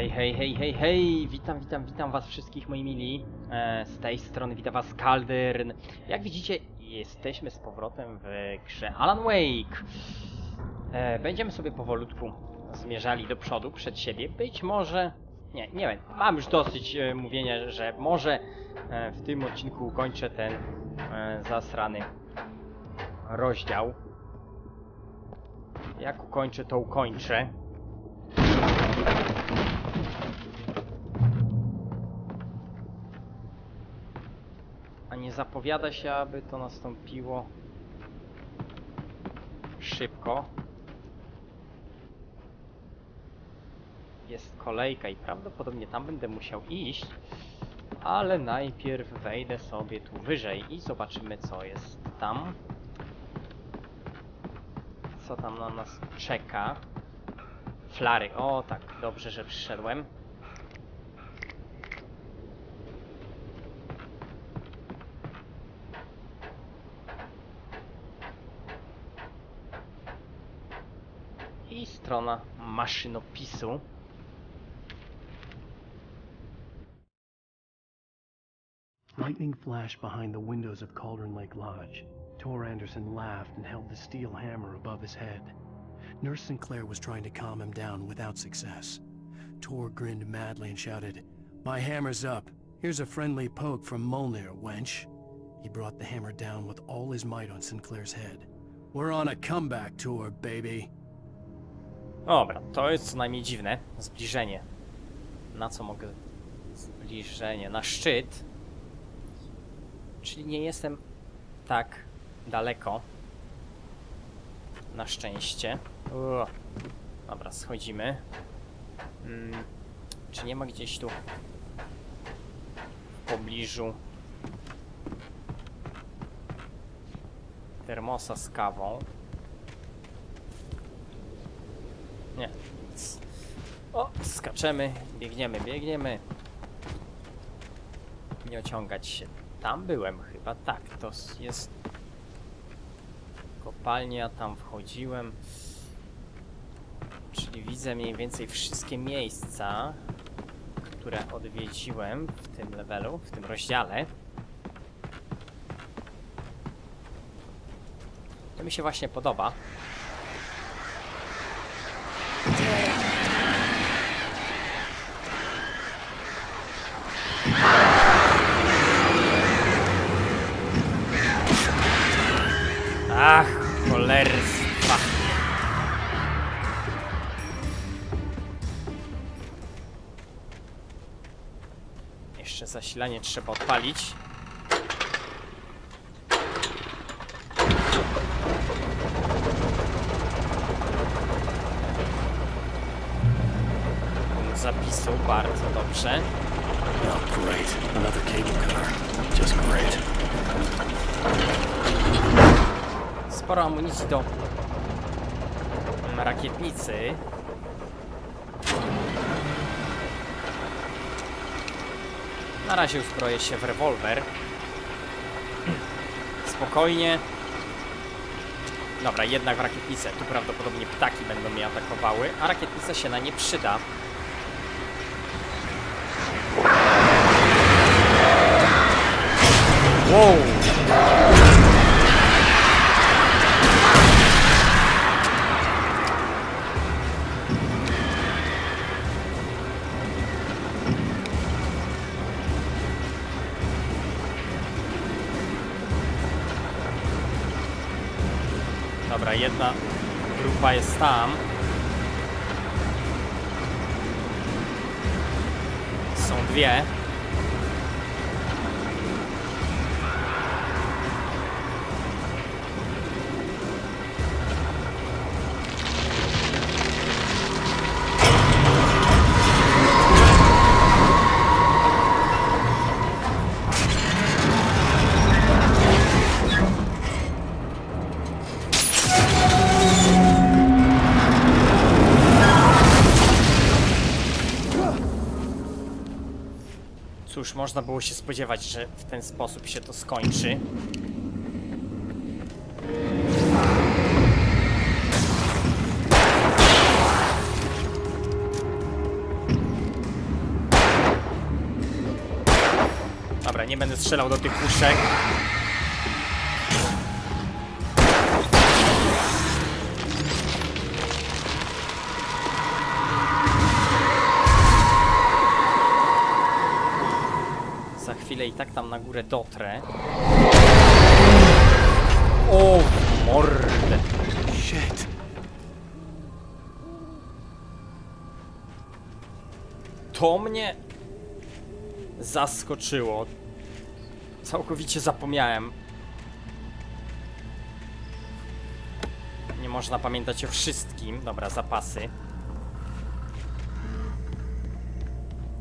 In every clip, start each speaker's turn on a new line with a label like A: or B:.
A: Hej, hej, hej, hej, hej! Witam, witam, witam was wszystkich moi mili. E, z tej strony witam was Kaldern. Jak widzicie, jesteśmy z powrotem w grze Alan Wake. E, będziemy sobie powolutku zmierzali do przodu, przed siebie. Być może... Nie, nie wiem. Mam już dosyć e, mówienia, że może e, w tym odcinku ukończę ten e, zasrany rozdział. Jak ukończę, to ukończę. A nie zapowiada się, aby to nastąpiło szybko. Jest kolejka i prawdopodobnie tam będę musiał iść, ale najpierw wejdę sobie tu wyżej i zobaczymy co jest tam. Co tam na nas czeka. Flary, o tak, dobrze, że przyszedłem. I strona maszynopisu.
B: Lightning flashed behind the windows of Cauldron Lake Lodge. Tor Anderson laughed and held the steel hammer above his head. Nurse Sinclair was trying to calm him down without success. Tor grinned madly and shouted, My hammer's up. Here's a friendly poke from Molnir, wench. He brought the hammer down with all his might on Sinclair's head. We're on a comeback tour, baby.
A: Dobra, to jest co najmniej dziwne. Zbliżenie. Na co mogę... Zbliżenie. Na szczyt. Czyli nie jestem tak daleko. Na szczęście. Uuu. Dobra, schodzimy. Mm, czy nie ma gdzieś tu w pobliżu termosa z kawą? Nie. O, skaczemy, biegniemy, biegniemy. Nie ociągać się. Tam byłem chyba, tak, to jest kopalnia, tam wchodziłem. Czyli widzę mniej więcej wszystkie miejsca, które odwiedziłem w tym levelu, w tym rozdziale. To mi się właśnie podoba. Cholerstwa. Jeszcze zasilanie trzeba odpalić. Zapisu, bardzo dobrze. Sporo amunicji do rakietnicy. Na razie uzbroję się w rewolwer. Spokojnie. Dobra, jednak w rakietnicę. Tu prawdopodobnie ptaki będą mnie atakowały, a rakietnica się na nie przyda. Wow! Dobra, jedna grupa jest tam. Są dwie. Cóż, można było się spodziewać, że w ten sposób się to skończy. Dobra, nie będę strzelał do tych puszek. Chwilę i tak tam na górę dotrę. O, mordę.
B: Shit.
A: To mnie zaskoczyło. Całkowicie zapomniałem. Nie można pamiętać o wszystkim. Dobra, zapasy.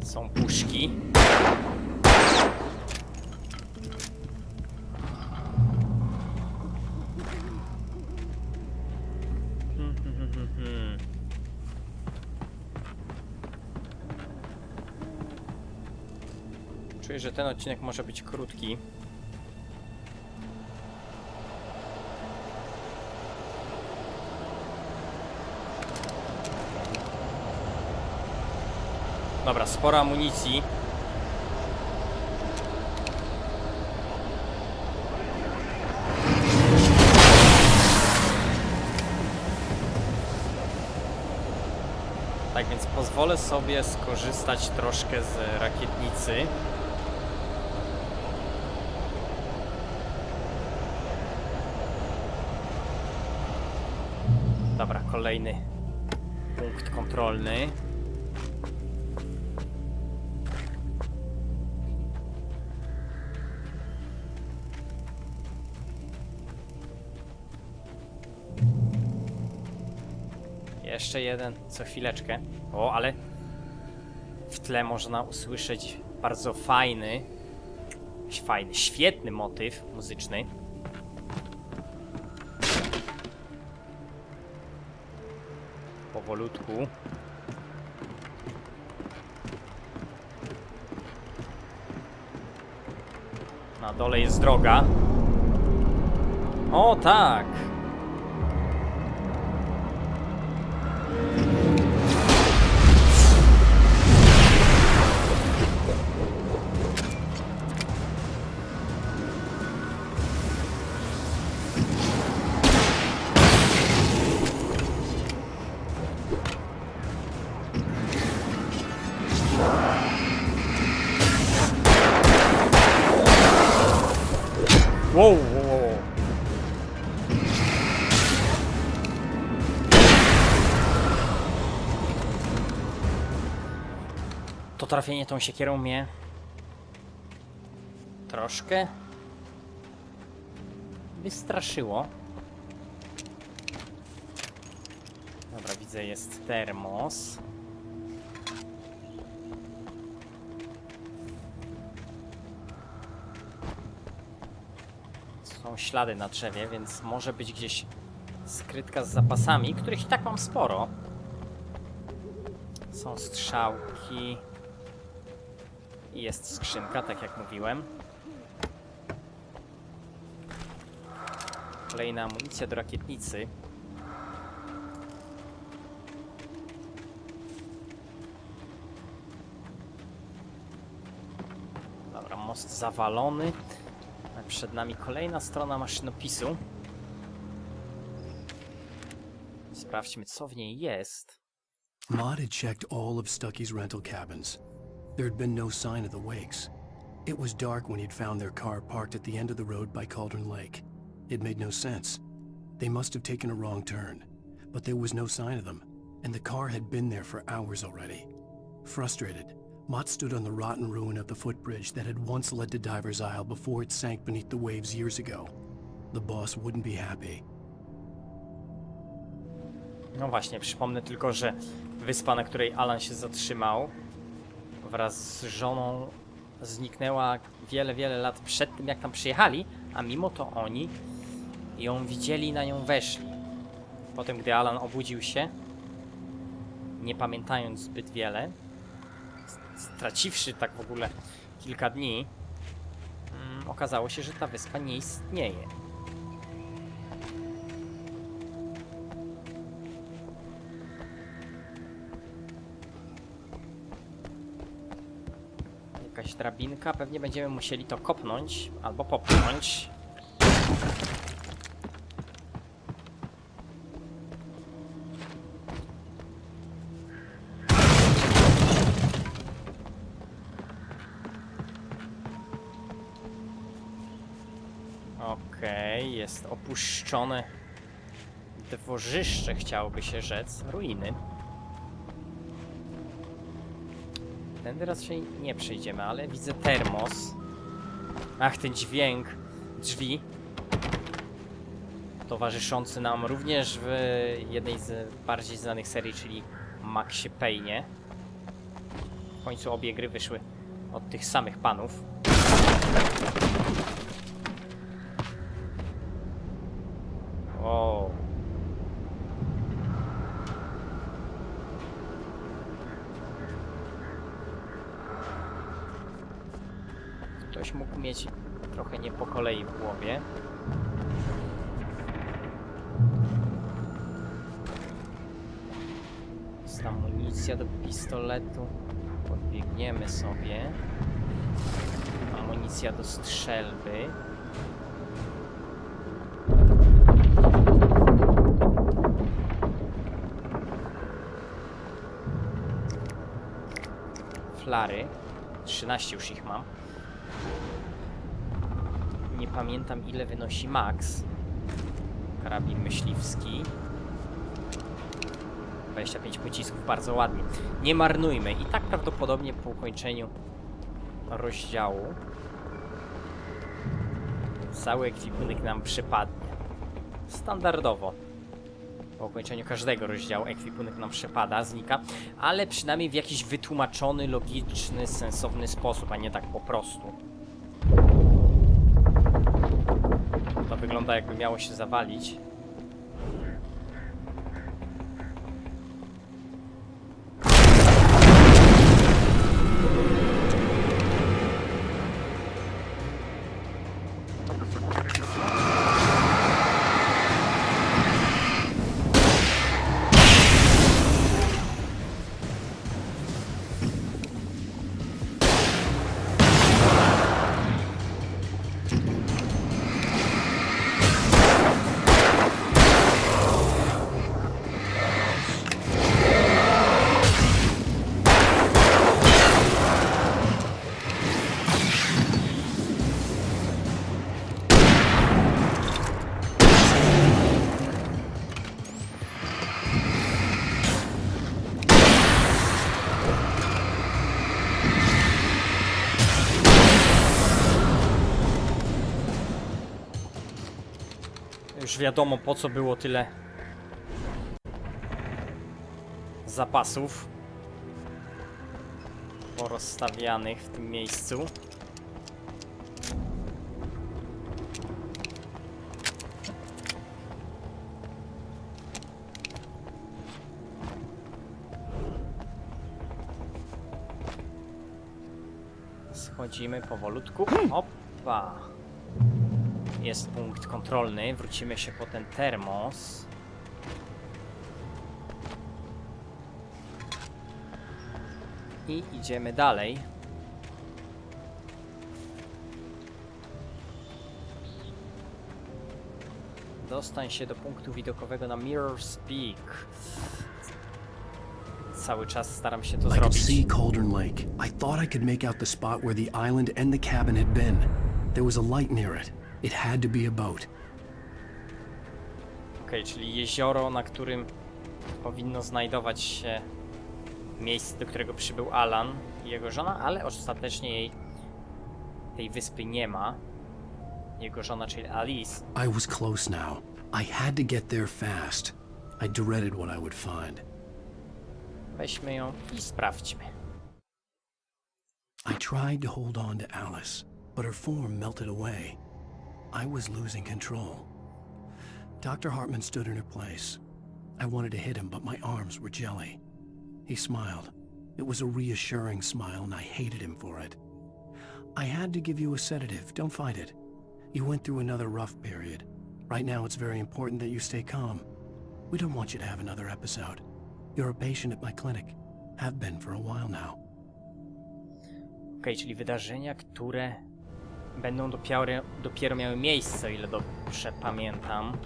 A: Są puszki. Że ten odcinek może być krótki. Dobra, sporo amunicji. Tak więc pozwolę sobie skorzystać troszkę z rakietnicy. Dobra, kolejny punkt kontrolny. Jeszcze jeden, co chwileczkę. O, ale w tle można usłyszeć bardzo fajny, fajny, świetny motyw muzyczny. Powolutku. Na dole jest droga. O tak! To trafienie tą siekierą mnie troszkę wystraszyło. Dobra, widzę, jest termos. Są ślady na drzewie, więc może być gdzieś skrytka z zapasami, których i tak mam sporo. Są strzałki. Jest skrzynka, tak jak mówiłem. Kolejna amunicja do rakietnicy. Dobra, most zawalony. Przed nami kolejna strona maszynopisu. Sprawdźmy, co w niej jest.
B: Maud had checked all of Stucky's rental cabins. There had been no sign of the wakes. It was dark when he'd found their car parked at the end of the road by Cauldron Lake. It made no sense. They must have taken a wrong turn, but there was no sign of them, and the car had been there for hours already. Frustrated, Mott stood on the rotten ruin of the footbridge that had once led to Diver's Isle before it sank beneath the waves years ago. The boss wouldn't be happy.
A: No właśnie, przypomnę tylko, że wyspa, na której Alan się zatrzymał, wraz z żoną zniknęła wiele, wiele lat przed tym, jak tam przyjechali, a mimo to oni ją widzieli na nią weszli. Potem, gdy Alan obudził się, nie pamiętając zbyt wiele, straciwszy tak w ogóle kilka dni, mm, okazało się, że ta wyspa nie istnieje. Jakaś drabinka. Pewnie będziemy musieli to kopnąć albo popchnąć. Okej, jest opuszczone dworzyszcze, chciałoby się rzec. Ruiny. Tędy raczej nie przejdziemy, ale widzę termos. Ach, ten dźwięk drzwi. Towarzyszący nam również w jednej z bardziej znanych serii, czyli Maxie Payne. W końcu obie gry wyszły od tych samych panów. O. Ktoś mógł mieć trochę nie po kolei w głowie. Jest amunicja do pistoletu. Podbiegniemy sobie. Amunicja do strzelby. Flary. 13 już ich mam. Pamiętam ile wynosi max. Karabin myśliwski. 25 pocisków, bardzo ładnie. Nie marnujmy. I tak prawdopodobnie po ukończeniu rozdziału cały ekwipunek nam przypadnie. Standardowo. Po ukończeniu każdego rozdziału ekwipunek nam przepada, znika, ale przynajmniej w jakiś wytłumaczony, logiczny, sensowny sposób, a nie tak po prostu. Wygląda jakby miało się zawalić. Wiadomo po co było tyle zapasów porozstawianych w tym miejscu. Schodzimy powolutku. Opa! Jest punkt kontrolny. Wrócimy się po ten termos. I idziemy dalej. Dostań się do punktu widokowego na Mirror's Peak. Cały czas staram się to
B: I could see
A: zrobić.
B: Cauldron Lake. I thought I could make out the spot where the island and the cabin had been. There was a light near it. It had to be a boat.
A: Okej, czyli jezioro, na którym powinno znajdować się miejsce, do którego przybył Alan i jego żona, ale ostatecznie jej tej wyspy nie ma. Jego żona, czyli Alice,
B: I was close now. I had to get there fast. I dreaded what I would find.
A: weźmy ją i sprawdźmy.
B: I tried to hold on to Alice, but her form melted away. I was losing control. Dr. Hartman stood in her place. I wanted to hit him, but my arms were jelly. He smiled. It was a reassuring smile, and I hated him for it. I had to give you a sedative. Don't fight it. You went through another rough period. Right now, it's very important that you stay calm. We don't want you to have another episode. You're a patient at my clinic. Have been for a while now.
A: Okej, czyli wydarzenia, które będą dopiero, dopiero miały miejsce, o ile dobrze pamiętam.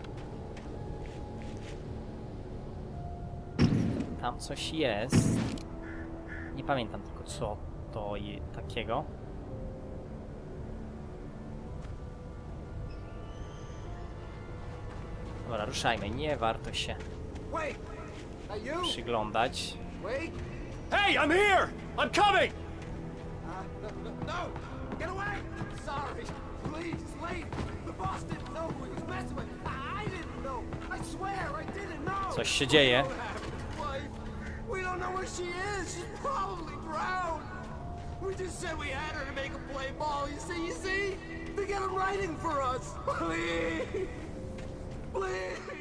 A: Tam coś jest. Nie pamiętam tylko co to je, takiego. Dobra, ruszajmy. Nie warto się przyglądać.
B: Wait!
C: Hey, I'm here! I'm coming!
B: Uh, no, no, no! Get away! Sorry! Please, late! The boss didn't know who he was messing with! I, I didn't know! I swear, I didn't know!
A: Coś się dzieje.
B: We don't have his wife. We don't know where she is! She's probably drowned! We just said we had her to make a play ball, you see, you see? They get him writing for us! Please! Please!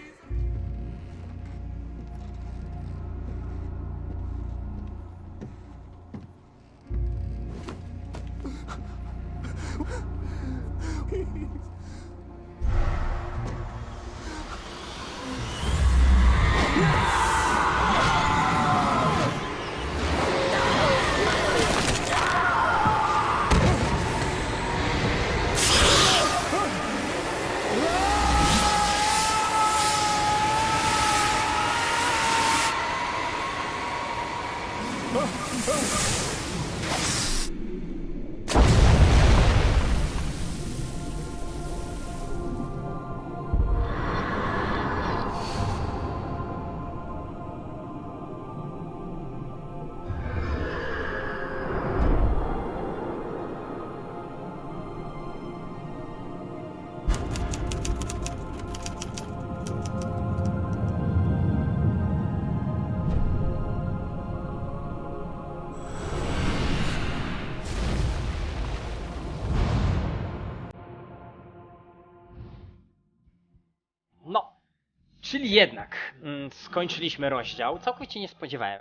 A: Czyli jednak mm, skończyliśmy rozdział. Całkowicie nie spodziewałem.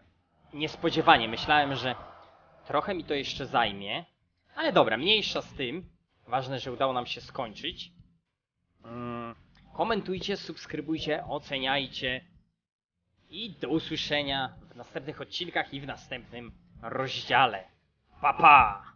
A: Niespodziewanie myślałem, że trochę mi to jeszcze zajmie. Ale dobra, mniejsza z tym. Ważne, że udało nam się skończyć. Mm, komentujcie, subskrybujcie, oceniajcie. I do usłyszenia w następnych odcinkach i w następnym rozdziale. Pa pa!